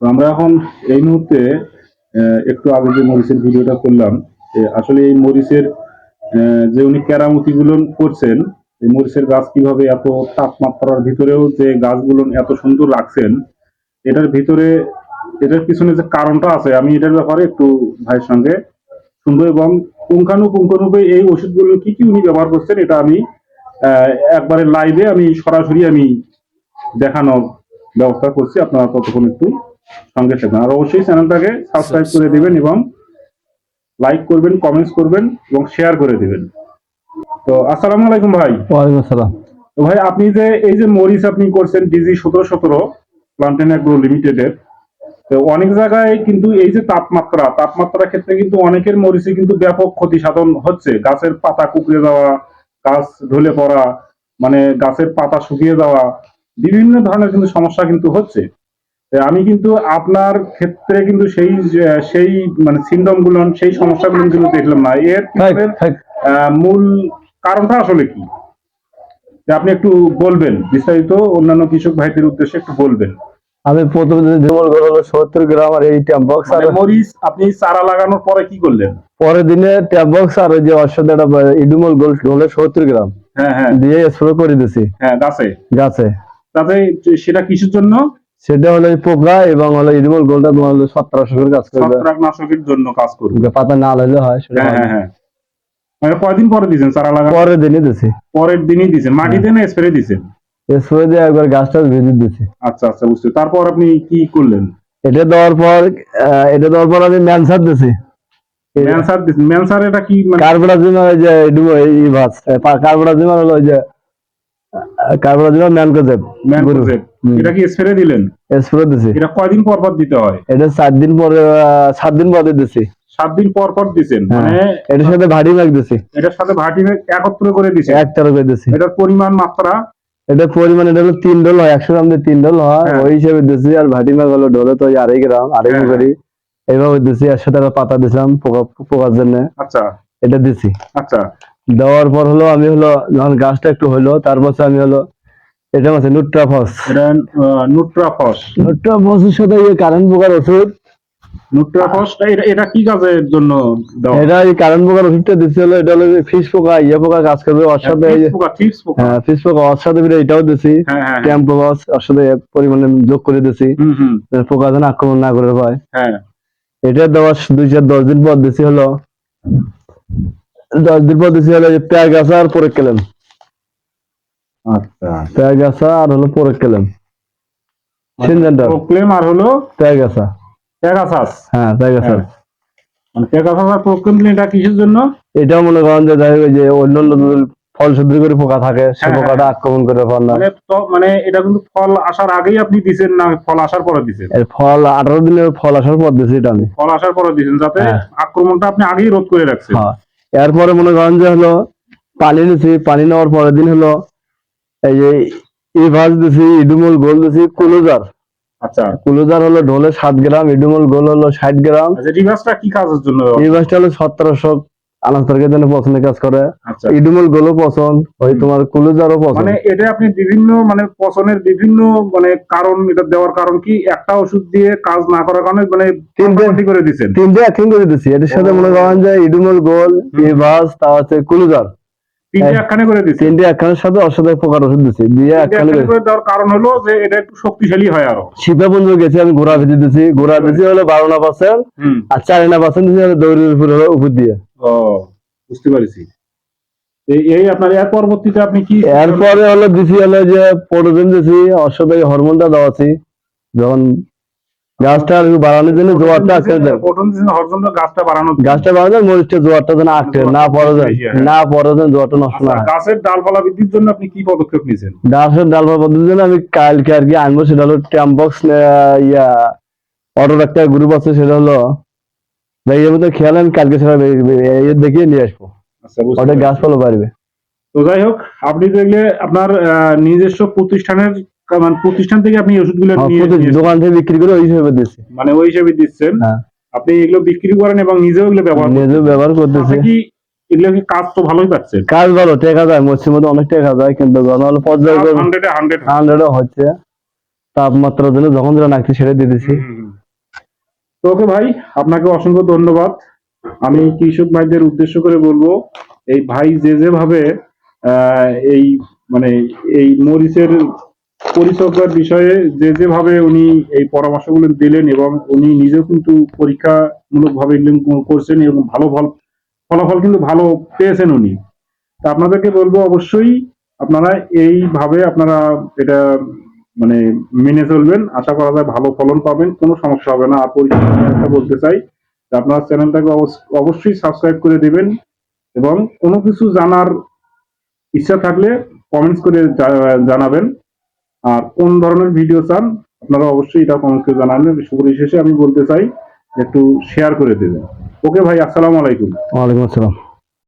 তো আমরা এখন এই মুহূর্তে একটু আগে যে মরিচের ভিডিওটা করলাম আসলে এই মরিচের যে উনি কেরামতি গুলো করছেন, এই মরিচের গাছ কীভাবে এত তাপমাত্রার ভিতরেও যে গাছগুলো এত সুন্দর রাখছেন, এটার ভিতরে, এটার পিছনে যে কারণটা আছে, আমি এটার ব্যাপারে একটু ভাইয়ের সঙ্গে শুনব এবং পুঙ্খানুপুঙ্খানুরূপে এই ওষুধগুলো কি কি উনি ব্যবহার করছেন, এটা আমি একবারে লাইভে আমি সরাসরি আমি দেখানোর ব্যবস্থা করছি, আপনারা ততক্ষণ একটু সঙ্গে থাকবেন। আর অবশ্যই চ্যানেলটাকে সাবস্ক্রাইব করে দিবেন এবং লাইক করবেন কমেন্টস করবেন এবং শেয়ার করে দিবেন। তো আসসালামু আলাইকুম ভাই। ওয়ালাইকুম আসসালাম। তো ভাই আপনি যে এই যে মরিচ আপনি করছেন ডিজি সতেরো সতেরো প্লান্টেন অ্যাগ্রো লিমিটেডের তো অনেক জায়গায় কিন্তু এই যে তাপমাত্রা তাপমাত্রার ক্ষেত্রে কিন্তু অনেকের মরিচে কিন্তু ব্যাপক ক্ষতি সাধন হচ্ছে। গাছের পাতা কুকড়ে যাওয়া গাছ ঢলে পড়া মানে গাছের পাতা শুকিয়ে যাওয়া বিভিন্ন ধরনের কিন্তু সমস্যা কিন্তু হচ্ছে। আমি কিন্তু আপনার ক্ষেত্রে কিন্তু সেই সেই মানে সিমটমগুলো সেই সমস্যাগুলো কিন্তু দেখলাম না। এর মূল কারণটা আসলে কি? আপনি একটু বলবেন বিস্তারিত অন্যান্য কৃষক ভাইদের উদ্দেশ্যে একটু বলবেন। আমি প্রথমে সত্তর গ্রাম আর এই ট্যাপ বক্স আর মানে মরিচ আপনি চারা লাগানোর পরে কি করলেন? পরের দিনে ট্যাপ বক্স আর ওই যে অশ্বদ ইডুমল গোল্ড হলো সত্তর গ্রাম। হ্যাঁ হ্যাঁ। দিয়ে স্প্রে করে দিছি। হ্যাঁ গাছে। গাছে। তাতে সেটা কিসের জন্য? সেটা হলো পোকা এবং হলো ইডুমল গোল্ডটা তোমার হলো সতেরোশো করে কাজ করবে। ছত্রাকনাশকের জন্য কাজ করবে। পাতা না লাগলে হয় সেটা হ্যাঁ হ্যাঁ হ্যাঁ মানে কয়দিন পরে দিয়েছেন চারা লাগানোর পরের দিনই দিছি। পরের দিনই দিয়েছেন। মাটিতে না স্প্রে দিয়েছেন? স্প্রে দিয়ে একবার গাছটা ভেজে দিছি আচ্ছা আচ্ছা বুঝতে তারপর আপনি কি করলেন? এটা দেওয়ার পর এটা দেওয়ার পর আমি ম্যানসার দিছি। ম্যানসার দিয়েছেন ম্যানসার এটা কি মানে? ওই যে ইডুমো- এই ভাস কার্বোরাজিম হলো ওই যে কার্বোরাজিম ম্যানকোজেব। ম্যানকোজেব। এটা কি স্প্রে দিলেন? স্প্রে দিছি। এটা কয়দিন পর পর দিতে হয়? এটা সাত দিন পরে সাত দিন পরে দিছি। সাত দিন পর পর দিছেন? হ্যাঁ। মানে এটার সাথে মাগ দিছি। এটার সাথে ভাটি একত্র করে দিছেন? এক করে দিছি। এটার পরিমাণ মাত্রা? এটা পরিমাণ এটা হলো তিন ডোল হয় একশো গ্রাম দিয়ে তিন ডোল হয়। হ্যাঁ। ওই হিসেবে দিছি আর ভাটি হলো ডোলে তো আড়াই গ্রাম আড়াই হ্যাঁ, করি। এইভাবে দিছি একশো টাকা পাতা দিছিলাম পোকা পোকার জন্য। আচ্ছা। এটা দিছি। আচ্ছা। দেওয়ার পর হলো আমি হলো যখন গাছটা একটু হলো তারপর আমি হলো এটা আছে নুট্রাফস। এটা নুট্রাফস। নুট্রাফসের সাথে এই কারেন্ট পোকার ওষুধ। নুট্রাফস এটা এটা কি কাজের জন্য দেওয়া? এটা এই কারেন্ট পোকার ওষুধটা দিছি হলো এটা হলো ফিস পোকা ইয়ে পোকা কাজ করবে ওর সাথে এই যে- পোকা চিপস পোকা। হ্যাঁ ফিস পোকা ওর সাথে এটাও দিছি। হ্যাঁ হ্যাঁ হ্যাঁ। ট্যাম্পো বস ওর সাথে পরিমাণে যোগ করে দিছি। পোকা যেন আক্রমণ না করে পায়। হ্যাঁ। এটা দেওয়া দুই চার দশ দিন পর দিছি হলো। দশ দিন পর দিছি হলো যে পেঁয়াজ গাছা আর পরে কেলেন। আচ্ছা। আর হলো প্রোক্লেম আর হলো হ্যাঁ হ্যাঁ। মানে আর প্রোক্লেম এটা কিসের জন্য? এটাও মনে করেন যে যাই হোক যে অন্য অন্য ফল সবজি করে পোকা থাকে সে হ্যাঁ, পোকাটা আক্রমণ করে পার না। মানে মানে এটা কিন্তু ফল আসার আগেই আপনি দিছেন না ফল আসার পরে দিছেন? ফল আঠারো দিনের ফল আসার পর দিছি এটা আমি। ফল আসার পরে দিছেন যাতে হ্যাঁ। আক্রমণটা আপনি আগেই রোধ করে রাখছেন। হ্যাঁ। এরপরে মনে করেন যে হলো পানি নিছি পানি নেওয়ার পরের দিন হলো এই যে ইভাস দিছি ইডুমল গোল দিছি কুলোজার। আচ্ছা। কুলোজার হলো ঢোলে সাত গ্রাম ইডুমল গোল হলো ষাট গ্রাম। আচ্ছা কি কাজের জন্য? ইভাসটা হলো সতেরোশো আনাজ জন্য পছন্দের কাজ করে। আচ্ছা। ইডুমল গোলও পছন্দ ওই তোমার কুলোজারও পছন্দ। মানে এটা আপনি বিভিন্ন মানে পচনের বিভিন্ন মানে কারণ এটা দেওয়ার কারণ কি? একটা ওষুধ দিয়ে কাজ না করার কারণে মানে তিনটে- করে তিনটে করে দিছি এটার সাথে মনে করেন যে ইডুমল গোল। ইভাস তা হচ্ছে কুলোজার। হ্যাঁ। একখানে করে দিচ্ছেন তিনটে একখানের সাথে অসাধারণ পোকার ওষুধ দিছি। দিয়ে তিনটে একখানে একখানে করে দেওয়ার কারণ হলো যে এটা একটু শক্তিশালী হয় আরও। শিপে বন্ধু গেছি আমি ঘোড়া ভেজে দিছি। ঘোড়া ভেজে হলো বারো না পার্সেন্ট। আর চারি না পার্সেন্ট দিছি হলো দৌড়ের উপর হলো উপর দিয়ে। ও বুঝতে পারছি। এই আপনার এর পরবর্তীতে আপনি কি এরপরে হলো দিছি হলো যে প্রোটিন দিছি অশ্বদায়ী হরমোনটা দেওয়াছি যখন গাছটা বাড়ানোর জন্য জোয়ারটা গাছটা বাড়ানো গাছটা বাড়ানোর মরিচটা জোয়ারটা যেন আটকে না পরে যায় না পরে যেন জোয়ারটা নষ্ট না আচ্ছা, গাছের ডালপালা বৃদ্ধির জন্য আপনি কি পদক্ষেপ নিয়েছেন? গাছের ডাল পদ্ধতির জন্য আমি কালকে আর কি আনব সেটা হলো ট্যাম্পক্স ইয়া অটো একটা গ্রুপ আছে সেটা হলো ভাই এর মধ্যে খেয়াল আমি কালকে সেটা দেখিয়ে নিয়ে আসব। আচ্ছা ওটা গাছপালা বাড়বে। তো যাই হোক আপনি দেখলে আপনার নিজস্ব প্রতিষ্ঠানের মানে প্রতিষ্ঠান থেকে আপনি ওষুধগুলো নিয়ে- দোকান থেকে বিক্রি করে ওই হিসেবে দিচ্ছি মানে ওই হিসেবে দিচ্ছেন? হ্যাঁ। আপনি এগুলো বিক্রি করেন এবং নিজেও এগুলো ব্যবহার করেন নিজে ব্যবহার করতেছি। এগুলো কি কাজ তো ভালোই পাচ্ছেন? কাজ ভালো টেকা যায় মসজিদ মধ্যে অনেক টেকা যায় কিন্তু পর্যায়ে হান্ড্রেডে হান্ড্রেড হান্ড্রেডও হচ্ছে। তাপমাত্রার জন্য যখন যেটা নাকছি সেটা দিয়ে দিছি। তো ওকে ভাই আপনাকে অসংখ্য ধন্যবাদ। আমি কৃষক ভাইদের উদ্দেশ্য করে বলব এই ভাই যে যেভাবে আহ, এই মানে এই মরিচের পরিচর্যার বিষয়ে যে যেভাবে উনি এই পরামর্শগুলো দিলেন এবং উনি নিজেও কিন্তু পরীক্ষামূলক ভাবে করছেন এবং ভালো ফল, ফলাফল কিন্তু ভালো পেয়েছেন উনি। তা আপনাদেরকে বলব অবশ্যই আপনারা এইভাবে আপনারা এটা মানে মেনে চলবেন। আশা করা যায় ভালো ফলন পাবেন, কোনো সমস্যা হবে না। আর একটা বলতে চাই আপনার চ্যানেলটাকে অবশ্যই সাবস্ক্রাইব করে দেবেন এবং কোনো কিছু জানার ইচ্ছা থাকলে কমেন্টস করে জানাবেন। আর কোন ধরনের ভিডিও চান, আপনারা অবশ্যই এটা কমেন্টকে জানাবেন। জানাবেন শেষে আমি বলতে চাই, একটু শেয়ার করে দেবেন। ওকে ভাই, আসসালামু আলাইকুম। ওয়ালাইকুম আসসালাম।